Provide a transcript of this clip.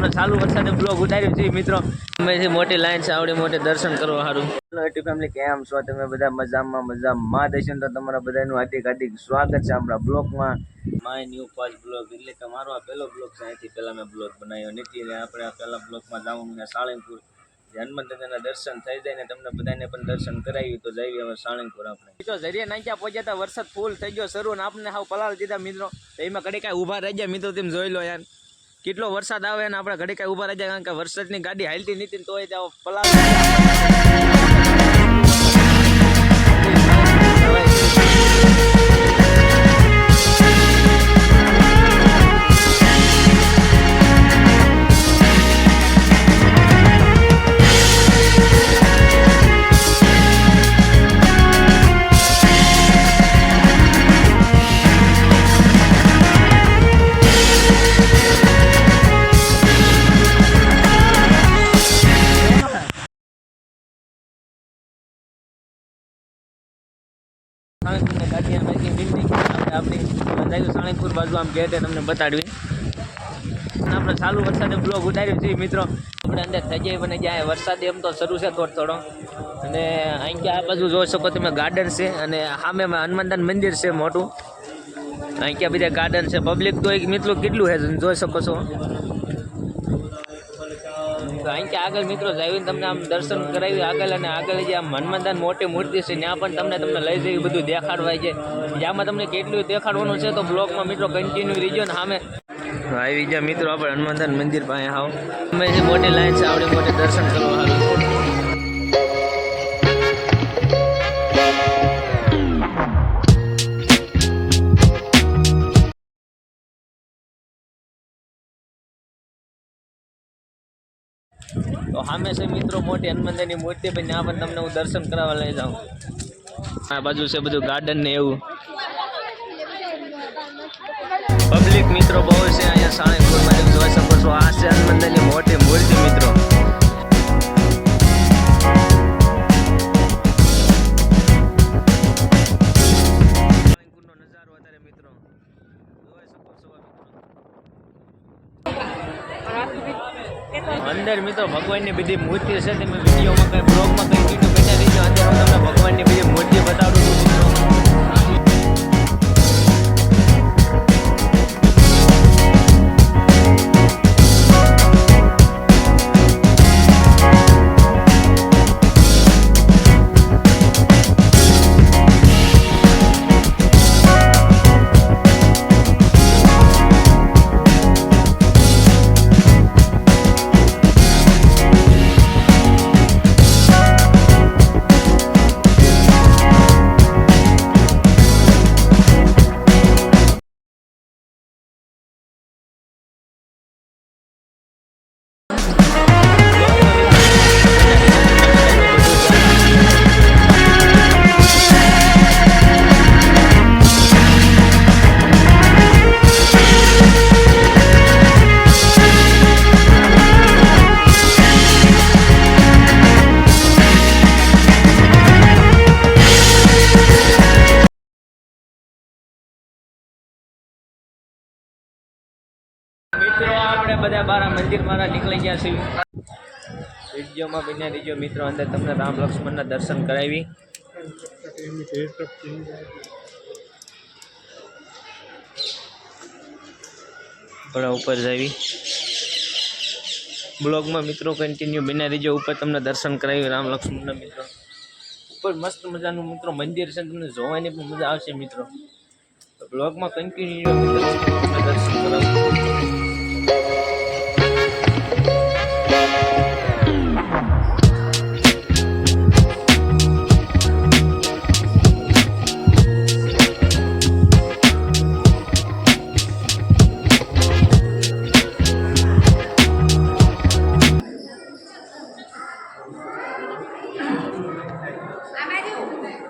આપણે ચાલુ વરસાદે બ્લોગ ઉતાર્યું છે. મિત્રો અમે મોટી લાઈન છે, આવડી મોટી, દર્શન કરવા સારું હેલો ફેમિલી કેમ છો? તમે બધા મજામાં મજામાં દર્શન તો તમારા બધાનું હાર્દિક હાર્દિક સ્વાગત છે આપણા બ્લોગમાં માય ન્યૂ ફર્સ્ટ બ્લોગ એટલે કે મારો આ પહેલો બ્લોગ છે. અહીંથી પહેલાં મેં બ્લોગ બનાવ્યો નથી, ને આપણે આ પહેલા બ્લોગમાં જવાનું છે સાળંગપુર. હનુમંતના દર્શન થઈ જાય ને તમને બધાને પણ દર્શન કરાવ્યું તો જઈએ હવે સાળંગપુર આપણે. મિત્રો, જરીએ નાખ્યા પહોંચ્યા હતા, વરસાદ ફૂલ થઈ ગયો, શરૂ ને આપણે હાવ પલાળ દીધા મિત્રો. એમાં ઘડી કાંઈ ઊભા રહી ગયા મિત્રો, તેમ જોઈ લો યાર. કેટલો વરસાદ આવે અને આપણે ઘડી કાંઈ ઊભા રહી જાય, કારણ કે વરસાદની ગાડી હાલતી નથી તોય જાઓ પલાળ. સાળંગપુરની કાઢી અમે અહીંથી બિલ્ડિંગ આપણે આપણી જઈએ સાળંગપુર બાજુ આમ ગેટે તમને બતાડવી. આપણે ચાલુ વરસાદે બ્લોગ ઉતાર્યું છે, મિત્રો. આપણે અંદર થઈ બને જ્યાં, વરસાદ એમ તો શરૂ છે થોડો થોડો અને અહીં આ બાજુ જોઈ શકો તમે, ગાર્ડન છે અને સામે હનુમાનદાન મંદિર છે મોટું. અહીં બધા ગાર્ડન છે. પબ્લિક તો એક મિત્રો કેટલું છે જોઈ શકો છો. તો અહીં કે આગળ મિત્રો જાવીને તમને આમ દર્શન કરાવી આગળ અને આગળ જે આમ હનુમાનદાન મોટી મૂર્તિ છે, ત્યાં પણ તમને તમને લઈ જઈ બધું દેખાડવાય છે. જ્યાંમાં તમને કેટલું દેખાડવાનું છે તો બ્લોગમાં મિત્રો કન્ટિન્યુ રહીજો ને સામે. આવી ગયા મિત્રો આપણે હનુમાનદાન મંદિર પાસે આવો. અમે જે મોટી લાઈન છે, આવડી મોટી દર્શન કરવા હારું તો સામે છે મિત્રો મોટી હનુમાનદાની મૂર્તિ પણ ત્યાં પણ તમને હું દર્શન કરાવવા લઈ જાઉં. આ બાજુ છે બધું ગાર્ડન ને એવું. પબ્લિક મિત્રો બહુ છે, અહીંયા સાળંગપુરમાં તમે જોઈ શકો છો. આ છે હનુમાનદાની અંદર મિત્રો ભગવાનની બધી મૂર્તિ છે તમે વિડીયોમાં કંઈ બ્લોગમાં કંઈ કીધું બેઠા રહીજો અત્યારે હું તમને ભગવાનની મિત્રો, આપણે બધા બારા મંદિર મારા નીકળી ગયા છીએ. વિડીયોમાં બન્યા રહીજો મિત્રો, અંદર તમને રામ લક્ષ્મણના દર્શન કરાવી. થોડા ઉપર જાવી. બ્લોગમાં મિત્રો કન્ટિન્યુ બન્યા રહીજો, ઉપર તમને દર્શન કરાવી રામ લક્ષ્મણના મિત્રો. ઉપર મસ્ત મજાનું મિત્રો મંદિર છે, તમને જોવાની પણ મજા આવશે મિત્રો. બ્લોગમાં કન્ટિન્યુ